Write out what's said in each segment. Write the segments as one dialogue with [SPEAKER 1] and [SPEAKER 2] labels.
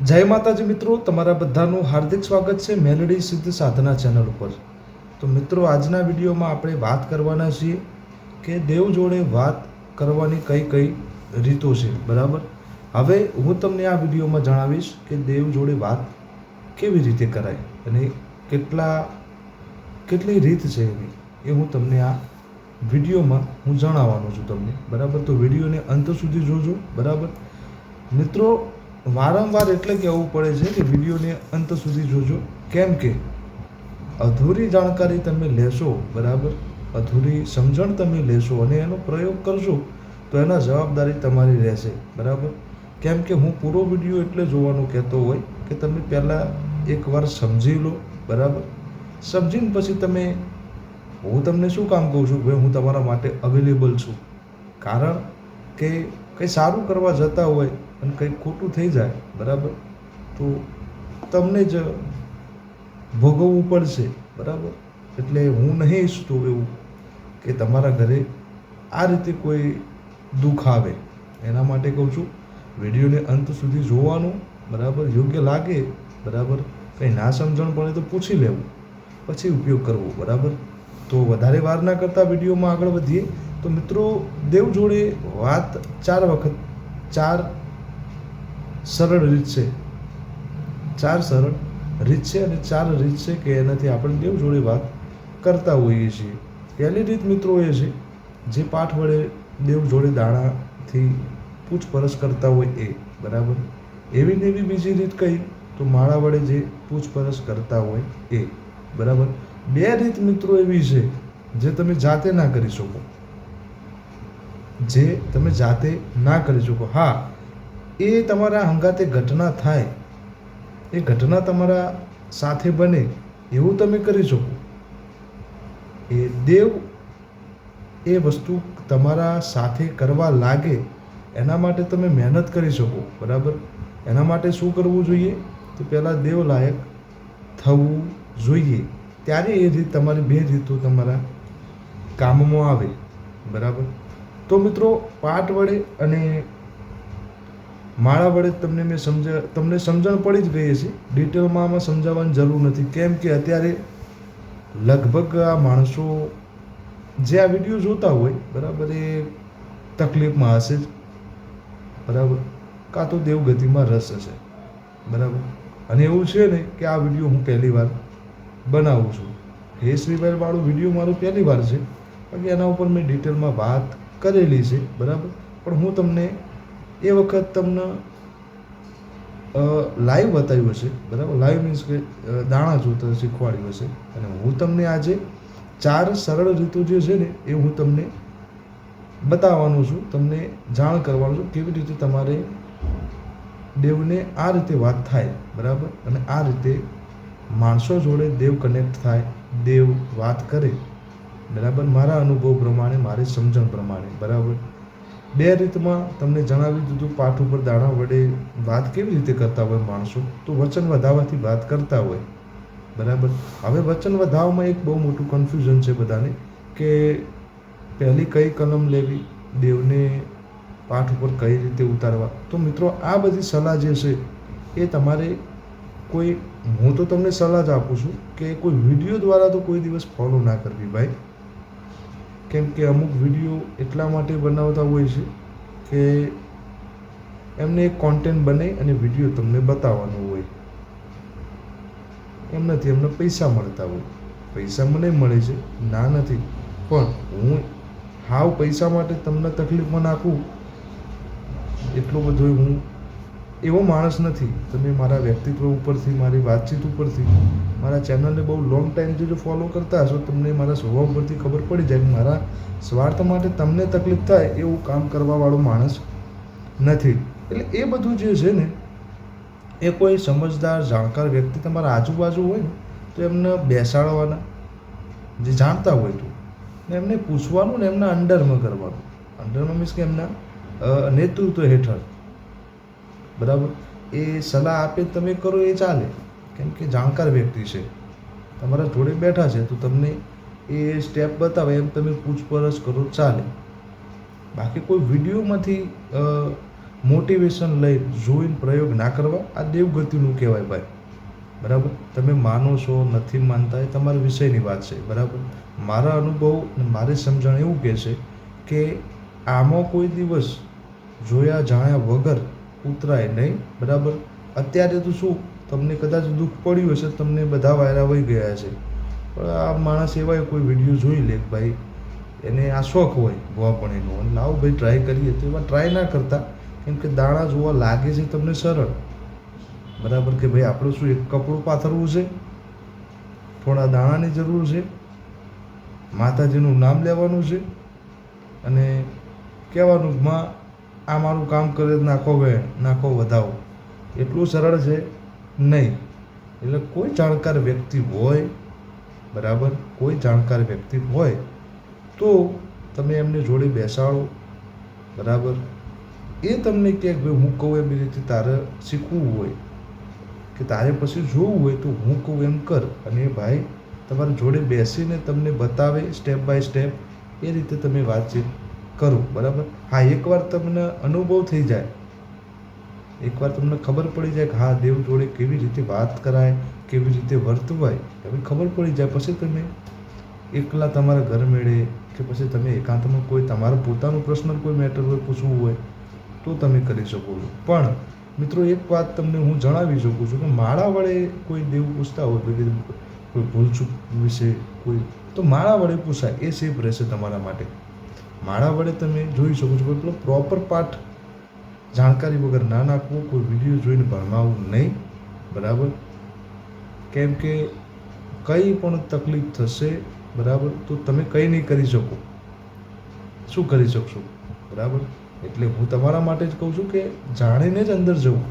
[SPEAKER 1] જય માતાજી મિત્રો, તમારા બધાનું હાર્દિક સ્વાગત છે મેલડી સિદ્ધ સાધના ચેનલ ઉપર. તો મિત્રો, આજના વિડીયોમાં આપણે વાત કરવાના છીએ કે દેવ જોડે વાત કરવાની કઈ કઈ રીતો છે, બરાબર? હવે હું તમને આ વિડીયોમાં જણાવીશ કે દેવ જોડે વાત કેવી રીતે કરાય અને કેટલા, કેટલી રીત છે એની એ હું તમને આ વિડીયોમાં હું જણાવવાનો છું તમને, બરાબર? તો વિડીયોને અંત સુધી જોજો, બરાબર? મિત્રો વારંવાર એટલે કહેવું પડે છે કે વિડીયોને અંત સુધી જોજો. કેમ કે અધૂરી જાણકારી તમે લેશો, બરાબર? અધૂરી સમજણ તમે લેશો અને એનો પ્રયોગ કરશો, તો એના જવાબદારી તમારી રહેશે, બરાબર? કેમ કે હું પૂરો વીડિયો એટલે જોવાનું કહેતો હોય કે તમે પહેલાં એકવાર સમજી લો, બરાબર? સમજીને પછી તમે, હું તમને શું કામ કહું છું? ભાઈ, હું તમારા માટે અવેલેબલ છું. કારણ કે કંઈ સારું કરવા જતા હોય અને કંઈક ખોટું થઈ જાય, બરાબર? તો તમને જ ભોગવવું પડશે, બરાબર? એટલે હું નહીં ઈચ્છતો એવું કે તમારા ઘરે આ રીતે કોઈ દુઃખ આવે. એના માટે કહું છું, વિડીયોને અંત સુધી જોવાનું, બરાબર? યોગ્ય લાગે, બરાબર? કંઈ ના સમજણ પડે તો પૂછી લેવું. પછી ઉપયોગ કરવો, બરાબર? તો વધારે વાર ના કરતાં વિડીયોમાં આગળ વધીએ. તો મિત્રો, દેવ જોડે વાત ચાર વખત, ચાર સરળ રીત છે. ચાર સરળ રીત છે અને ચાર રીત છે કે એનાથી આપણે દેવ જોડે વાત કરતા હોઈએ છીએ. પહેલી રીત મિત્રો એ છે, જે પાઠ વડે દેવ જોડે દાણાથી પૂછપરછ કરતા હોય એ, બરાબર? એવી ને એવી બીજી રીત કઈ તો માળા વડે જે પૂછપરછ કરતા હોય એ, બરાબર? બે રીત મિત્રો એવી છે, જે તમે જાતે ના કરી શકો. જે તમે જાતે ના કરી શકો. હા એ તમારા હંગાતે ઘટના થાય, એ ઘટના તમારા સાથે બને એવું તમે કરી શકો. એ દેવ એ વસ્તુ તમારા સાથે કરવા લાગે એના માટે તમે મહેનત કરી શકો, બરાબર? એના માટે શું કરવું જોઈએ? તો પહેલાં દેવ લાયક થવું જોઈએ. ત્યારે એ રીત તમારી બે રીતો તમારા કામમાં આવે, બરાબર? તો મિત્રો, પાઠ વડે અને માળા વડે તમને મેં સમજ, તમને સમજણ પડી જ ગઈ છે ડિટેલમાં આમાં સમજાવવાની જરૂર નથી. કેમ કે અત્યારે લગભગ આ માણસો જે આ વીડિયો જોતા હોય, બરાબર, એ તકલીફમાં હશે જ. બરાબર? કાં તો દેવગતિમાં રસ હશે. બરાબર? અને એવું છે ને કે આ વીડિયો હું પહેલી વાર બનાવું છું. હે શ્રીભાઈવાળો વીડિયો મારો પહેલી વાર છે. બાકી એના ઉપર મેં ડિટેલમાં વાત કરેલી છે. બરાબર? પણ હું તમને એ વખત તમને લાઈવ બતાવ્યું હશે, બરાબર? લાઈવ મીન્સ કે દાણા જોતા શીખવાડ્યું હશે. અને હું તમને આજે ચાર સરળ રીતો જે છે ને, એ હું તમને બતાવવાનું છું, તમને જાણ કરવાનું છું, કેવી રીતે તમારે દેવને આ રીતે વાત થાય, બરાબર? અને આ રીતે માણસો જોડે દેવ કનેક્ટ થાય, દેવ વાત કરે, બરાબર? મારા અનુભવ પ્રમાણે, મારી સમજણ પ્રમાણે, બરાબર? બે રીતમાં તમને જણાવી દીધું, પાઠ ઉપર દાણા વડે વાત કેવી રીતે કરતા હોય માણસો? તો વચન વધાવવાથી વાત કરતા હોય. બરાબર? હવે વચન વધાવવામાં એક બહુ મોટું કન્ફ્યુઝન છે બધાને કે પહેલી કઈ કલમ લેવી, દેવને પાઠ ઉપર કઈ રીતે ઉતારવા? તો મિત્રો, આ બધી સલાહ જે છે એ તમારે કોઈ, હું તો તમને સલાહ જ આપું છું કે કોઈ વીડિયો દ્વારા તો કોઈ દિવસ ફોલો ના કરવી ભાઈ. કેમ કે અમુક વીડિયો એટલા માટે બનાવતા હોય છે કે એમને એક કોન્ટેન્ટ બનાવી અને વીડિયો તમને બતાવવાનો હોય. એમ નથી એમને પૈસા મળતા હોય. પૈસા મને મળે છે, ના નથી. પણ હું હાવ પૈસા માટે તમને તકલીફમાં નાખું, એટલો બધો હું એવો માણસ નથી. તમે મારા વ્યક્તિત્વ ઉપરથી, મારી વાતચીત ઉપરથી, મારા ચેનલને બહુ લોંગ ટાઈમથી જો ફોલો કરતા હશો, તમને મારા સ્વભાવ પરથી ખબર પડી જાય મારા સ્વાર્થ માટે તમને તકલીફ થાય એવું કામ કરવાવાળો માણસ નથી. એટલે એ બધું જે છે ને, એ કોઈ સમજદાર, જાણકાર વ્યક્તિ તમારા આજુબાજુ હોય ને, તો એમને બેસાડવાના, જે જાણતા હોય તો. ને એમને પૂછવાનું ને એમના અંડરમાં કરવાનું. અંડરમાં મીન્સ કે એમના નેતૃત્વ હેઠળ. બરાબર? એ સલાહ આપે તમે કરો, એ ચાલે. કેમ કે જાણકાર વ્યક્તિ છે. તમારા જોડે બેઠા છે, તો તમને એ સ્ટેપ બતાવે, એમ તમે પૂછપરછ કરો, ચાલે. બાકી કોઈ વિડીયોમાંથી મોટિવેશન લઈ જોઈને પ્રયોગ ના કરવા, આ દેવગતિનું કહેવાય ભાઈ. બરાબર? તમે માનો છો, નથી માનતા, એ તમારા વિષયની વાત છે. બરાબર? મારા અનુભવ અને મારી સમજણ એવું કહે છે કે આમાં કોઈ દિવસ જોયા, જાણ્યા વગર ઉતરાય નહીં, બરાબર? અત્યારે તો શું, તમને કદાચ દુઃખ પડ્યું હશે તમને બધા વાયરા વહી ગયા છે. પણ આ માણસ એવાય કોઈ વીડિયો જોઈ લે ભાઈ, એને આ શોખ હોય ભોવાપણીનો અને લાવો ભાઈ ટ્રાય કરીએ. તો એમાં ટ્રાય ના કરતા. કેમ કે દાણા જોવા લાગે છે તમને સરળ. બરાબર કે ભાઈ, આપણે શું એક કપડું પાથરવું છે? થોડા દાણાની જરૂર છે. માતાજીનું નામ લેવાનું છે. અને કહેવાનું, માં આ મારું કામ કરે નાખો વેણ નાખો વધાવો. એટલું સરળ છે નહીં. એટલે કોઈ જાણકાર વ્યક્તિ હોય, બરાબર? કોઈ જાણકાર વ્યક્તિ હોય, તો તમે એમને જોડે બેસાડો, બરાબર? એ તમને કહે ભાઈ હું કહું એમ રીતે તારે શીખવું હોય, કે તારે પછી જોવું હોય તો હું કહું એમ કર. અને ભાઈ તમારી જોડે બેસીને તમને બતાવે સ્ટેપ બાય સ્ટેપ એ રીતે તમે વાતચીત કરો, બરાબર? હા, એકવાર તમને અનુભવ થઈ જાય. એકવાર તમને ખબર પડી જાય કે હા, દેવ જોડે કેવી રીતે વાત કરાય, કેવી રીતે વર્તવાય, તમને ખબર પડી જાય. પછી તમે એકલા તમારા ઘર મેળે કે પછી તમે એકાંતમાં કોઈ તમારો પોતાનું પર્સનલ કોઈ મેટર હોય પૂછવું હોય, તો તમે કરી શકો છો. પણ મિત્રો, એક વાત તમને હું જણાવી શકું છું કે માળા વડે કોઈ દેવ પૂછતા હોય, કોઈ ભૂલચૂક વિશે કોઈ, તો માળા વડે પૂછાય. એ સેફ રહેશે તમારા માટે. માળા વડે તમે જોઈ શકો છો પેલો પ્રોપર પાઠ જાણકારી વગર ના નાખવું, કોઈ વીડિયો જોઈને ભણવાવું નહીં. બરાબર? કેમ કે કંઈ પણ તકલીફ થશે, બરાબર? તો તમે કંઈ નહીં કરી શકો. શું કરી શકશો? બરાબર? એટલે હું તમારા માટે જ કહું છું કે જાણીને જ અંદર જવું.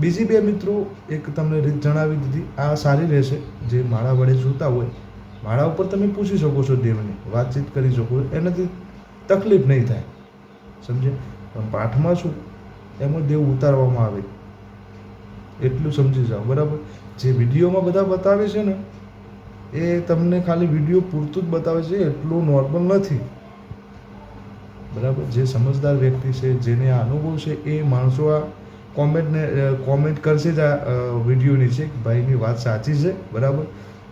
[SPEAKER 1] બીજી બે મિત્રો એક તમને રીત જણાવી દીધી. આ સારી રહેશે. જે માળા વડે જોતા હોય. માળા ઉપર તમે પૂછી શકો છો દેવને. વાતચીત કરી શકો. એનાથી તકલીફ નહીં થાય. સમજે? પણ પાઠમાં શું? એમાં દેવ ઉતારવામાં આવે. એટલું સમજી જાઓ, બરાબર? જે વિડીયોમાં બધા બતાવે છે ને, એ તમને ખાલી વીડિયો પૂરતું જ બતાવે છે, એટલું નોર્મલ નથી. બરાબર? જે સમજદાર વ્યક્તિ છે, જેને આ અનુભવ છે, એ માણસો આ કોમેન્ટને કોમેન્ટ કરશે જ આ વિડીયોની છે કે ભાઈની વાત સાચી છે, બરાબર?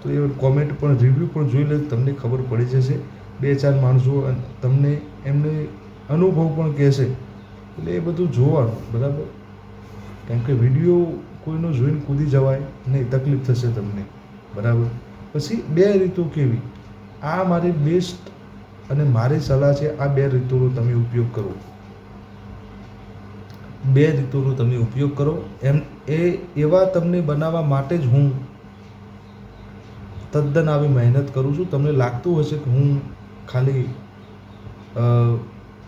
[SPEAKER 1] તો એ કોમેન્ટ પણ રિવ્યૂ પણ જોઈ લે, તમને ખબર પડી જશે. બે ચાર માણસો તમને એમને અનુભવ પણ કહેશે. એટલે એ બધું જોવાનું, બરાબર? કેમ કે વીડિયો કોઈનો જોઈને કૂદી જવાય નહીં તકલીફ થશે તમને, બરાબર? પછી બે રીતો કેવી? આ મારી બેસ્ટ અને મારી સલાહ છે, આ બે રીતોનો તમે ઉપયોગ કરો. બે રીતોનો તમે ઉપયોગ કરો. એમ, એ, એવા તમને બનાવવા માટે જ હું તદ્દન આવી મહેનત કરું છું. તમને લાગતું હશે કે હું ખાલી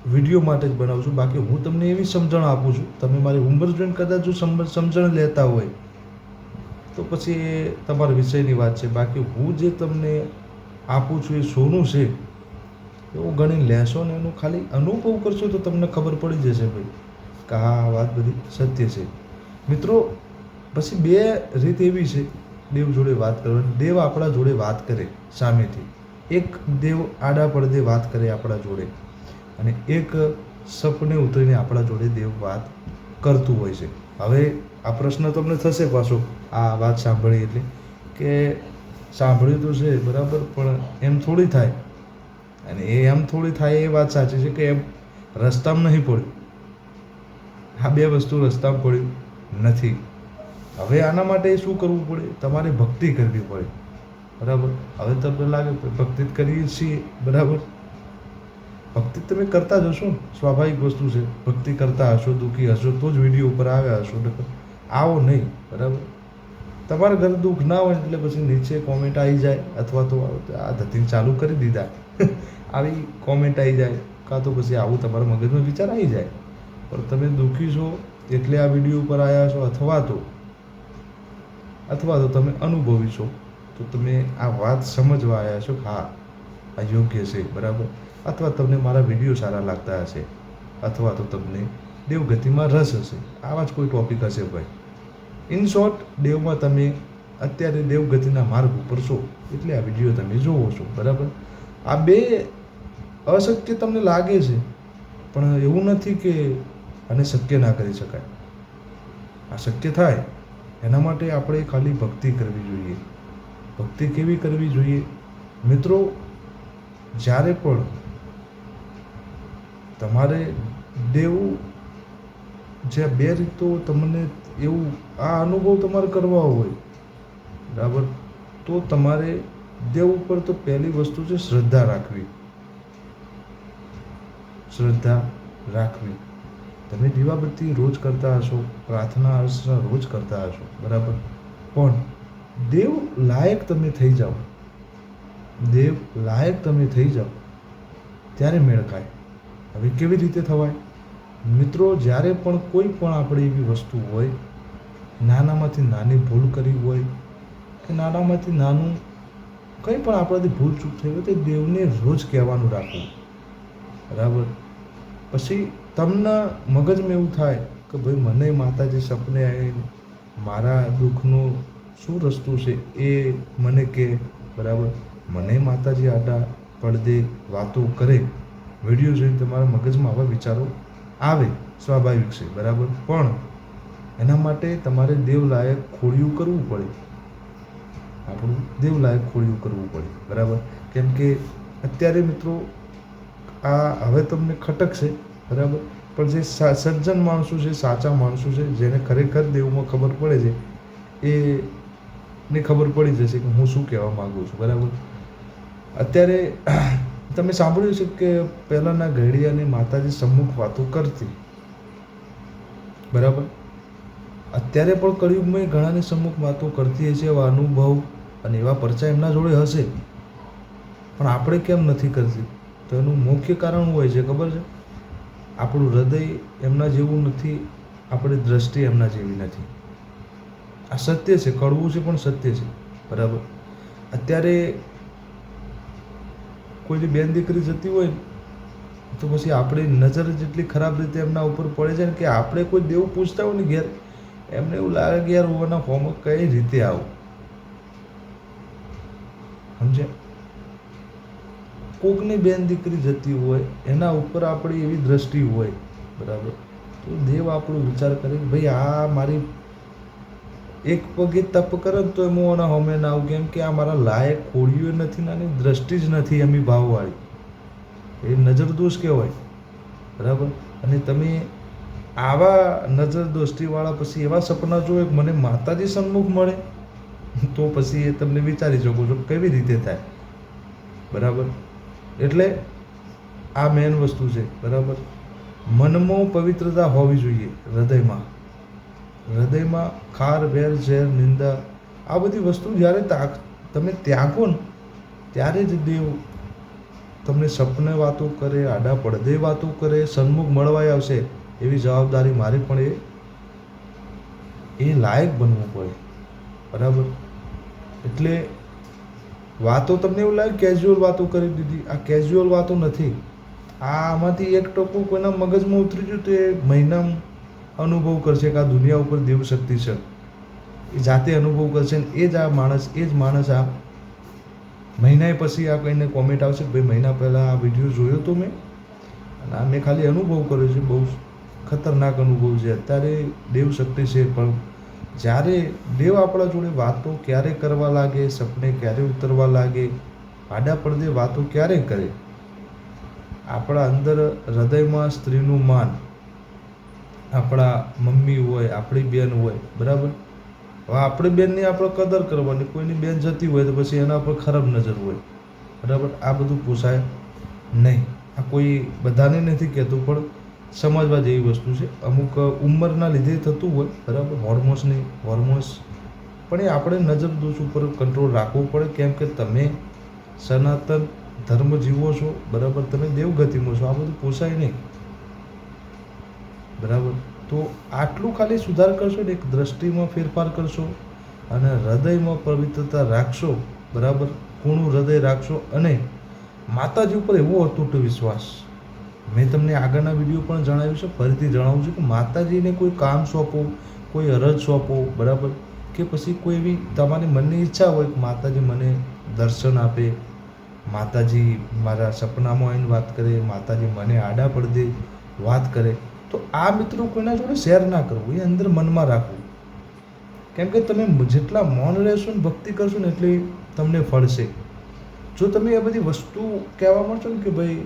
[SPEAKER 1] વીડિયો માટે જ બનાવું છું. બાકી હું તમને એવી સમજણ આપું છું. તમે મારી ઉંમર જોઈને કદાચ જો સમજણ લેતા હોય, તો પછી એ તમારા વિષયની વાત છે. બાકી હું જે તમને આપું છું એ સોનું છે એવું ગણી લેશો ને એનું ખાલી અનુભવ કરશો તો તમને ખબર પડી જશે ભાઈ કે હા વાત બધી સત્ય છે. મિત્રો, પછી બે રીત એવી છે. દેવ જોડે વાત કરવાની. દેવ આપણા જોડે વાત કરે સામેથી. એક દેવ આડા પડદે વાત કરે આપણા જોડે અને એક સપને ઉતરીને આપણા જોડે દેવ વાત કરતું હોય છે. હવે આ પ્રશ્ન તમને થશે પાછો. આ વાત સાંભળી એટલે કે સાંભળ્યું તો છે, બરાબર, પણ એમ થોડી થાય. અને એ એમ થોડી થાય એ વાત સાચી છે કે એમ રસ્તામાં નહીં પડ્યું. આ બે વસ્તુ રસ્તામાં પડ્યું નથી. હવે આના માટે શું કરવું પડે? તમારે ભક્તિ કરવી પડે. બરાબર? હવે તમને લાગે ભક્તિ કરીએ છીએ, બરાબર? ભક્તિ તમે કરતા જ હશો સ્વાભાવિક વસ્તુ છે. ભક્તિ કરતા હશો, દુઃખી હશો, તો જ વીડિયો ઉપર આવ્યા હશો. આવો નહીં, બરાબર? તમારા ઘરે દુઃખ ના હોય એટલે પછી નીચે કોમેન્ટ આવી જાય, અથવા તો આ ધતિંગ ચાલુ કરી દીધા. આવી કોમેન્ટ આવી જાય, કાં તો પછી આવું તમારા મગજમાં વિચાર આવી જાય. પણ તમે દુઃખી છો એટલે આ વીડિયો ઉપર આવ્યા છો, અથવા તો અથવા તો તમે અનુભવી છો. તો તમે આ વાત સમજવા આવ્યા છો? હા, આ યોગ્ય છે, બરાબર? અથવા તમને મારા વીડિયો સારા લાગતા હશે, અથવા તો તમને દેવગતિમાં રસ હશે. આવા જ કોઈ ટોપિક હશે ભાઈ. ઇન શોર્ટ દેવમાં તમે અત્યારે દેવગતિના માર્ગ ઉપર છો, એટલે આ વીડિયો તમે જોવો છો, બરાબર? આ બે અશક્ય તમને લાગે છે, પણ એવું નથી કે આને શક્ય ના કરી શકાય. આ શક્ય થાય, એના માટે આપણે ખાલી ભક્તિ કરવી જોઈએ. ભક્તિ કેવી કરવી જોઈએ? મિત્રો, જ્યારે પણ તમારે દેવું જે બે રીતો તમને એવું આ અનુભવ તમારે કરવા હોય, બરાબર, તો તમારે દેવ ઉપર તો પહેલી વસ્તુ છે શ્રદ્ધા રાખવી. શ્રદ્ધા રાખવી. તમે દીવાબત્તી રોજ કરતા હશો, પ્રાર્થના અર્ચના રોજ કરતા હશો, બરાબર? પણ દેવ લાયક તમે થઈ જાઓ. દેવ લાયક તમે થઈ જાઓ. ત્યારે મેળ ખાય. હવે કેવી રીતે થવાય? મિત્રો, જ્યારે પણ કોઈ પણ આપણે એવી વસ્તુ હોય, નાનામાંથી નાની ભૂલ કરી હોય કે નાનામાંથી નાનું કંઈ પણ આપણાથી ભૂલ ચૂક થઈ હોય તો દેવને રોજ કહેવાનું રાખવું. બરાબર? પછી તમને મગજમાં એવું થાય કે ભાઈ મને માતાજી સપને મારા દુઃખનું શું રસ્તો છે? એ મને કે, બરાબર, મને માતાજી આડા પડદે વાતો કરે, વીડિયો જોઈને તમારા મગજમાં આવા વિચારો આવે, સ્વાભાવિક છે, બરાબર? પણ એના માટે તમારે દેવલાયક ખોડિયું કરવું પડે. આપણું દેવલાયક ખોડિયું કરવું પડે, બરાબર? કેમ કે અત્યારે મિત્રો, આ હવે તમને ખટકશે બરાબર? પણ જે સજ્જન માણસો છે, સાચા માણસો છે, જેને ખરેખર દેવમાં ખબર પડે છે, એ ને ખબર પડી જશે કે હું શું કહેવા માગું છું, બરાબર? અત્યારે તમે સાંભળ્યું છે કે પહેલાંના ઘડિયાની માતાજી સમ્મુખ વાતો કરતી. બરાબર? અત્યારે પણ કળિયુગમાં ઘણાની સમ્મુખ વાતો કરતી હશે, એવા અનુભવ અને એવા પરચા એમના જોડે હશે. પણ આપણે કેમ નથી કરતી? તો એનું મુખ્ય કારણ હોય છે, ખબર છે? આપણું હૃદય એમના જેવું નથી, આપણી દ્રષ્ટિ એમના જેવી નથી. આ સત્ય છે, કડવું છે પણ સત્ય છે. બરાબર. અત્યારે કોઈની બેન દીકરી જતી હોય તો પછી આપણી નજર જેટલી ખરાબ રીતે એમના ઉપર પડે છે ને કે આપણે કોઈ દેવું પૂછતા હોય ને ઘેર, એમને એવું લાગે કે યાર હું એના કઈ રીતે આવું? સમજે કોકની બેન દીકરી જતી હોય, એના ઉપર આપણી એવી દ્રષ્ટિ હોય, બરાબર. તો દેવ આપણો વિચાર કરે કે ભાઈ આ મારી એક પગે તપ કરે ને તો હું એના હમે ના આવું, કેમ કે આ મારા લાયક ખોડિયું નથી ને આની દ્રષ્ટિ જ નથી એમની ભાવવાળી. એ નજર દોષ કહેવાય. બરાબર? અને તમે આવા નજર દોષ્ટિવાળા પછી એવા સપના જોવે મને માતાજી સન્મુખ મળે, તો પછી એ તમને વિચારી શકો છો કેવી રીતે થાય. બરાબર? એટલે આ મેન વસ્તુ છે. બરાબર? મનમાં પવિત્રતા હોવી જોઈએ હૃદયમાં. હૃદયમાં ખાર, વેર, ઝેર, નિંદા, આ બધી વસ્તુ જ્યારે તાક તમે ત્યાગો ને, ત્યારે જ દેવ તમને સપને વાતો કરે, આડા પડદે વાતો કરે, સન્મુખ મળવાય આવશે એવી જવાબદારી મારે પણ એ એ લાયક બનવું પડે. બરાબર? એટલે વાતો તમને એવું લાગે કેઝ્યુઅલ વાતો કરી દીધી. આ કેઝ્યુઅલ વાતો નથી. આ આમાંથી એક ટોપું કોઈના મગજમાં ઉતરી ગયું તો એ મહિનામાં અનુભવ કરશે કે આ દુનિયા ઉપર દેવ શક્તિ છે. એ જાતે અનુભવ કરશે ને એ જ આ માણસ, એ જ માણસ આ મહિનાએ પછી આ કહીને કોમેન્ટ આવશે ભાઈ, મહિના પહેલાં આ વીડિયો જોયો હતો મેં? અને આ મેં ખાલી અનુભવ કર્યો છે, બહુ ખતરનાક અનુભવ છે. અત્યારે દેવ શક્તિ છે, પણ જ્યારે દેવ આપણા જોડે વાતો ક્યારે કરવા લાગે, સપને ક્યારે ઉતરવા લાગે, આડા પડદે વાતો ક્યારે કરે? આપણા અંદર હૃદયમાં સ્ત્રીનું માન આપણા મમ્મી હોય, આપણી બેન હોય, બરાબર? હવે આપણી બેનની આપણે કદર કરવાની, કોઈની બેન જતી હોય તો પછી એના પર ખરાબ નજર હોય. બરાબર? આ બધું પોસાય નહીં. આ કોઈ બધાને નથી કહેતું, પણ સમજવા જેવી વસ્તુ છે. અમુક ઉંમરના લીધે થતું હોય, બરાબર? હોર્મોન્સની, હોર્મોન્સ. પણ એ આપણે નજર દોષ ઉપર કંટ્રોલ રાખવો પડે, કેમ કે તમે સનાતન ધર્મ જીવો છો, બરાબર? તમે દેવગતિમાં છો. આ બધું પોસાય નહીં. બરાબર? તો આટલું ખાલી સુધાર કરશો ને, એક દ્રષ્ટિમાં ફેરફાર કરશો અને હૃદયમાં પવિત્રતા રાખશો, બરાબર? કૂણું હૃદય રાખશો અને માતાજી ઉપર એવો અતૂટ વિશ્વાસ. મેં તમને આગળના વીડિયો પણ જણાવ્યું છે, ફરીથી જણાવું છું કે માતાજીને કોઈ કામ સોંપો, કોઈ અરજ સોંપો, બરાબર? કે પછી કોઈ એવી તમારી મનની ઈચ્છા હોય કે માતાજી મને દર્શન આપે, માતાજી મારા સપનામાં આવીને વાત કરે, માતાજી મને આડા પડદે વાત કરે તો આ મિત્રો કોઈના જોડે શેર ના કરવું, એ અંદર મનમાં રાખવું. કેમ કે તમે જેટલા મૌન રહેશો ને ભક્તિ કરશો ને એટલી તમને ફળશે જો તમે એ બધી વસ્તુ કહેવા માંડશો ને કે ભાઈ,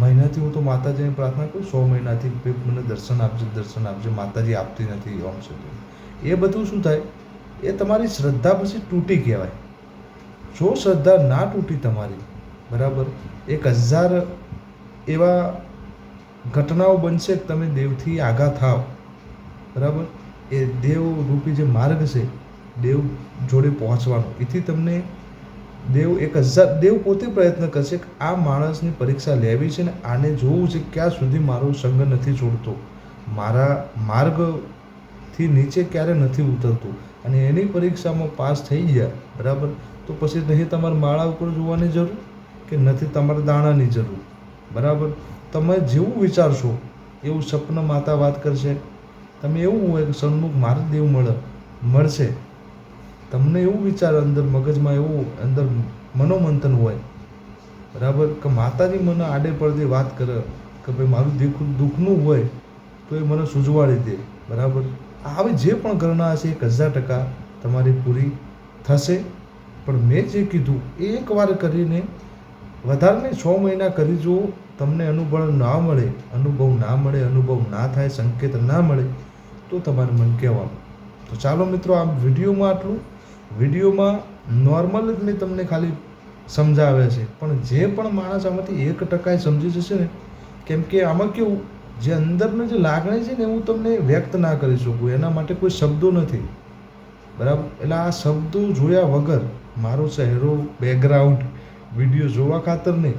[SPEAKER 1] મહિનાથી હું તો માતાજીને પ્રાર્થના કરું, સો મહિનાથી મને દર્શન આપજે દર્શન આપજે, માતાજી આપતી નથી, ઓમ સુધી એ બધું શું થાય? એ તમારી શ્રદ્ધા પછી તૂટી કહેવાય. જો શ્રદ્ધા ના તૂટી તમારી, બરાબર? એક હજાર એવા ઘટનાઓ બનશે તમે દેવથી આગા થાવ. બરાબર? એ દેવ રૂપી જે માર્ગ છે, દેવ જોડે પહોંચવાનો. એથી તમને દેવ એક હજાર, દેવ પોતે પ્રયત્ન કરશે કે આ માણસની પરીક્ષા લેવી છે ને આને જોવું છે ક્યાં સુધી મારો સંગ નથી છોડતો. મારા માર્ગથી નીચે ક્યારે નથી ઉતરતું. અને એની પરીક્ષામાં પાસ થઈ ગયા. બરાબર? તો પછી નહીં તમારે માળા ઉપર જોવાની જરૂર? કે નથી તમારે દાણાની જરૂર? બરાબર? તમે જેવું વિચારશો, એવું સપન માતા વાત કરશે. તમે એવું હોય કે સન્મુખ મારે દેવ મળે, મળશે. તમને એવું વિચાર અંદર મગજમાં એવું અંદર મનોમંથન હોય. બરાબર? કે માતાજી મને આડે પડદે વાત કરે, કે ભાઈ મારું દુઃખ, દુઃખનું હોય, તો એ મને સૂઝવાડી દે. બરાબર? આવી જે પણ ઘટના હશે, એક હજાર ટકા તમારી પૂરી થશે. પણ મેં જે કીધું એકવાર કરીને વધારે નહીં છ મહિના કરી જુઓ, તમને અનુભવ ના મળે, અનુભવ ના મળે, અનુભવ ના થાય, સંકેત ના મળે, તો તમારે મન કહેવાનું. તો ચાલો મિત્રો, આ વિડીયોમાં આટલું. વિડીયોમાં નોર્મલ જ મેં તમને ખાલી સમજાવ્યા છે. પણ જે પણ માણસ આમાંથી એક ટકા સમજી જશે ને, કેમ કે આમાં કેવું, જે અંદરની જે લાગણી છે ને, હું તમને વ્યક્ત ના કરી શકું. એના માટે કોઈ શબ્દો નથી. બરાબર? એટલે આ શબ્દો જોયા વગર મારો ચહેરો બેકગ્રાઉન્ડ વીડિયો જોવા ખાતર નહીં.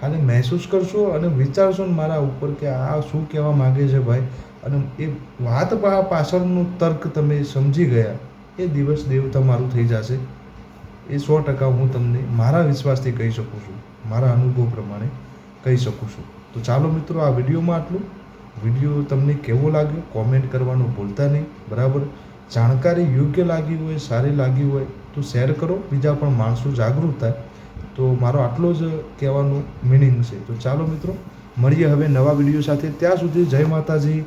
[SPEAKER 1] ખાલી મહેસૂસ કરશો અને વિચારશો ને મારા ઉપર કે આ શું કહેવા માગે છે ભાઈ? અને એ વાત પાછળનો તર્ક તમે સમજી ગયા. એ દિવસ દેવ તમારું થઈ જશે. એ સો ટકા હું તમને મારા વિશ્વાસથી કહી શકું છું. મારા અનુભવ પ્રમાણે કહી શકું છું. તો ચાલો મિત્રો, આ વિડીયોમાં આટલું. વીડિયો તમને કેવો લાગ્યો? કોમેન્ટ કરવાનું ભૂલતા નહીં. બરાબર? જાણકારી યોગ્ય લાગી હોય, સારી લાગી હોય, તો શેર કરો. બીજા પણ માણસો જાગૃત થાય. તો મારો આટલો જ કહેવાનો મિનિંગ છે. તો ચાલો મિત્રો, મળીએ હવે નવા વીડિયો સાથે. ત્યાં સુધી જય માતાજી,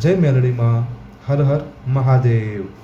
[SPEAKER 1] જય મેલડીમાં, હર હર મહાદેવ.